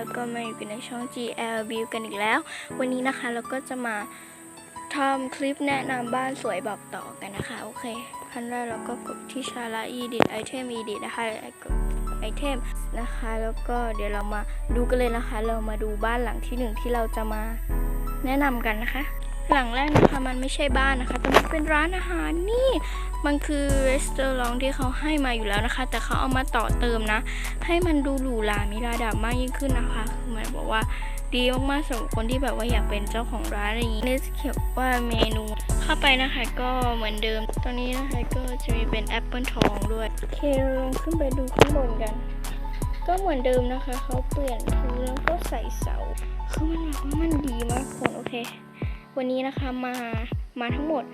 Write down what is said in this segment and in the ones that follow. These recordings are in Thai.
แล้วก็มาอยู่กันในช่อง GL View กันอีกแล้ว วันนี้นะคะเราก็จะมาทำคลิปแนะนำบ้านสวยบอกต่อกันนะคะ โอเคขั้นแรกเราก็กดที่ชาระ edit item edit นะคะแล้วกดไอเทมนะคะ แล้วก็เดี๋ยวเรามาดูกันเลยนะคะ เรามาดูบ้านหลังที่หนึ่งที่เราจะมาแนะนำกันนะคะ หลังแรกนะคะมันไม่ใช่บ้านนะคะ แต่มันเป็นร้านอาหารนี่ มันคือรีสอร์ทที่เขาให้มาอยู่แล้วนะคะ แต่เขาเอามาต่อเติมนะ ให้มันดูหรูหรามีระดับมากยิ่งขึ้นนะคะคือมายบอกว่าดีมากๆสำหรับคนที่แบบว่าอยากเป็นเจ้าของร้านอะไรอย่างนี้เลสเขียนว่าเมนูเข้าไปนะคะก็เหมือนเดิม ตอนนี้นะคะก็จะมีเป็นแอปเปิลทองด้วยโอเคเราลองขึ้นไปดูข้างบนกัน ก็เหมือนเดิมนะคะเขาเปลี่ยนพื้นแล้วก็ใส่เสาคือมันแบบว่ามันดีมากคนโอเค วันนี้นะคะมามาทั้งหมด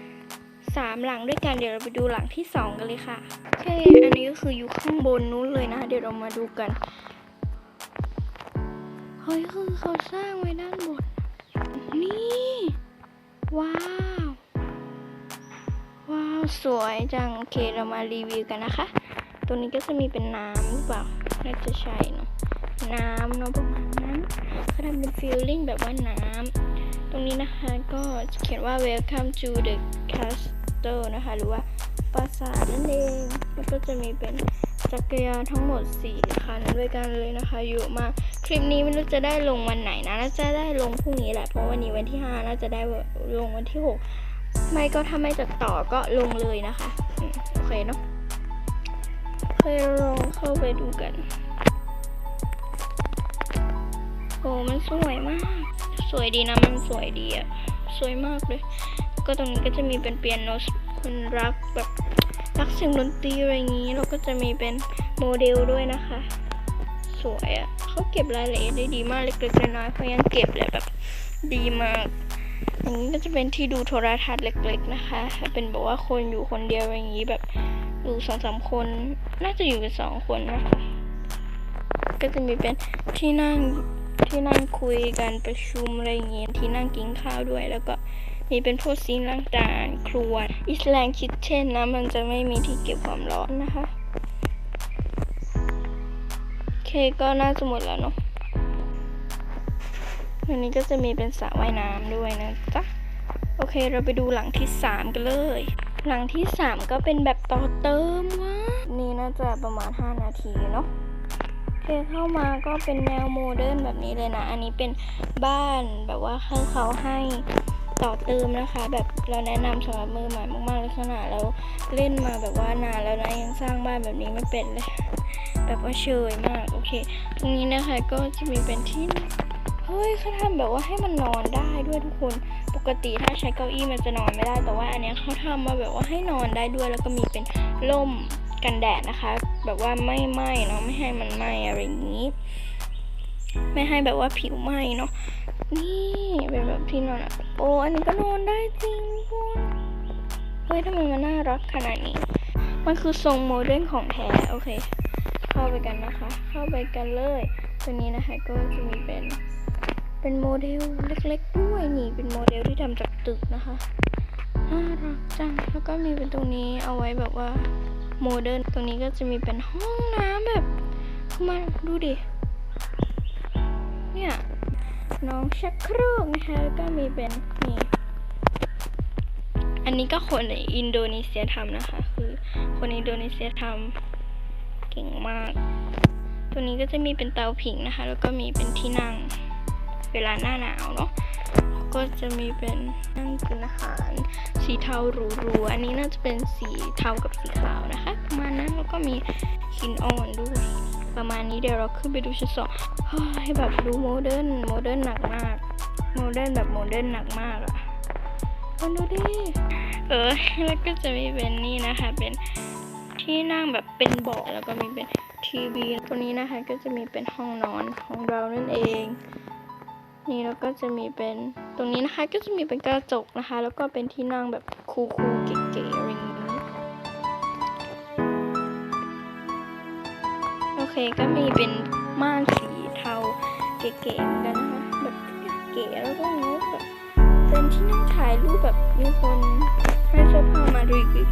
สามหลังด้วยกันเดี๋ยวเราไปดูหลังที่สองกันเลยค่ะโอเคอันนี้ก็คืออยู่ข้างบนนู้นเลยนะ เดี๋ยวเรามาดูกันเฮ้ยคือเขาสร้างไว้ด้านบนนี่ ว้าว ว้าว สวยจัง โอเคเรามารีวิวกันนะคะ ตัวนี้ก็จะมีเป็นน้ำหรือเปล่าน่าจะใช่เนาะน้ำเนาะประมาณนั้นเขาทำเป็นฟีลลิ่งแบบว่าน้ำ รงนี้นะคะก็เขียนว่า welcome to the castle นะคะ หรือว่าปราสาทนั่นเองแล้วก็จะมีเป็นจักรยานทั้งหมด 4 คันด้วยกันเลยนะคะเยอะมาก คลิปนี้ไม่รู้จะได้ลงวันไหนนะน่าจะได้ลงพรุ่งนี้แหละ เพราะวันนี้วันที่ 5 น่าจะได้ลงวันที่ 6 ไม่ก็ถ้าไม่ตัดต่อก็ลงเลยนะคะโอเคเนาะเคยลองเข้าไปดูกัน โอ้มันสวยมาก สวยดีนะมันสวยดีอะสวยมากเลย ก็ตรงนี้ก็จะมีเป็นเปียโนคนรักแบบรักเสียงดนตรีอะไรอย่างนี้แล้วก็จะมีเป็นโมเดลด้วยนะคะ สวยอะเขาเก็บรายละเอียดได้ดีมากเล็กๆน้อยๆเขายังเก็บเลยแบบดีมากอย่างนี้ก็จะเป็นที่ดูโทรทัศน์เล็ก ๆนะคะถ้าเป็นแบบว่าคนอยู่คนเดียวอย่างนี้แบบอยู่สองสามคน น่าจะอยู่กันสองคนนะคะ ก็จะมีเป็นที่นั่ง ที่นั่งคุยกันประชุมอะไรเงี้ยที่นั่งกินข้าวด้วย แล้วก็มีเป็นพวกซิงล้างจานครัวอิสแลนคิทเช่นนะมันจะไม่มีที่เก็บความร้อนนะคะโอเคก็น่าจะหมดแล้วเนาะอันนี้ก็จะมีเป็นสระว่ายน้ำด้วยนะจ๊ะโอเคเราไปดูหลังที่สามกันเลย หลังที่สามก็เป็นแบบต่อเติมวะนี่น่าจะประมาณ 5 นาทีเนาะ โอเคเข้ามาก็เป็นแนวโมเดิร์นแบบนี้เลยนะ อันนี้เป็นบ้านแบบว่าเขาเขาให้ต่อเติมนะคะ แบบเราแนะนำสำหรับมือใหม่มากๆเลยขนาดเราเล่นมาแบบว่านานแล้วนะยังสร้างบ้านแบบนี้ไม่เป็นเลย แบบว่าเชยมากโอเค ตรงนี้นะคะก็จะมีเป็นที่เฮ้ยเขาทำแบบว่าให้มันนอนได้ด้วยทุกคนปกติถ้าใช้เก้าอี้มันจะนอนไม่ได้แต่ว่าอันนี้เขาทำมาแบบว่าให้นอนได้ด้วยแล้วก็มีเป็นร่ม กันแดดนะคะ แบบว่าไม่ไหม้เนาะไม่ให้มันไหม้อะไรอย่างนี้ ไม่ให้แบบว่าผิวไหม้เนาะนี่เป็นแบบที่นอนอะโอ้อันนี้ก็นอนได้จริงทุกคนเฮ้ยทำไมมันน่ารักขนาดนี้ มันคือทรงโมเดิร์นของแท้โอเค เข้าไปกันนะคะ เข้าไปกันเลยตัวนี้นะคะก็จะมีเป็นเป็นโมเดลเล็กๆด้วยนี่เป็นโมเดลที่ทำจากตึกนะคะน่ารักจังแล้วก็มีเป็นตรงนี้เอาไว้แบบว่า โมเดิร์นตรงนี้ก็จะมีเป็นห้องน้ำแบบมาดูดิ เนี่ย น้องชักโครกนะคะ แล้วก็มีเป็นนี่อันนี้ก็คนในอินโดนีเซียทำนะคะ คือคนอินโดนีเซียทำเก่งมาก ตัวนี้ก็จะมีเป็นเตาผิงนะคะ แล้วก็มีเป็นที่นั่ง เวลาหน้าหนาวเนาะ ก็จะมีเป็นนั่งกินอาหาร สีเทาหรูๆอันนี้น่าจะเป็นสีเทากับสีขาวนะคะ ประมาณนั้นแล้วก็มีหินอ่อนด้วย ประมาณนี้เดี๋ยวเราขึ้นไปดูชั้นสองเฮ้แบบดูโมเดิร์นโมเดิร์นหนักมากโมเดิร์นแบบโมเดิร์นหนักมากอะคนดูดิเออแล้วก็จะมีเป็นนี่นะคะ เป็นที่นั่งแบบเป็นเบาะแล้วก็มีเป็นทีวี ตัวนี้นะคะก็จะมีเป็นห้องนอนของเรานั่นเอง นี่แล้วก็จะมีเป็นตรงนี้นะคะก็จะมีเป็นกระจกนะคะ แล้วก็เป็นที่นั่งแบบคูลๆเก๋ๆอะไรอย่างนี้โอเคก็มีเป็นม่านสีเทาเก๋ๆเหมือนกันนะคะแบบเก๋แล้วก็นี้แบบเป็นที่นั่งถ่ายรูปแบบมีคนให้เสื้อผ้ามารีวิว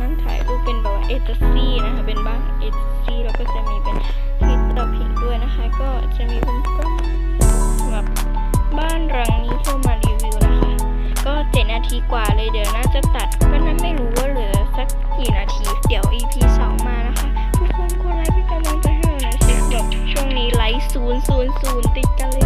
นั่งถ่ายรูปเป็นแบบว่าเอเจซี่นะคะเป็นบ้านเอเจซี่แล้วก็จะมีเป็นที่เตาผิงด้วยนะคะ ก็จะมีเป็น กว่าเลยเดี๋ยวน่าจะตัดก็น่าไม่รู้ว่าเหลือสักกี่นาที เดี๋ยว EP สองมานะคะ ทุกคนกดไลค์เป็นกำลังใจให้หน่อยนะสิแบบช่วงนี้ไลค์ศูนย์ศูนย์ศูนย์ติดกัน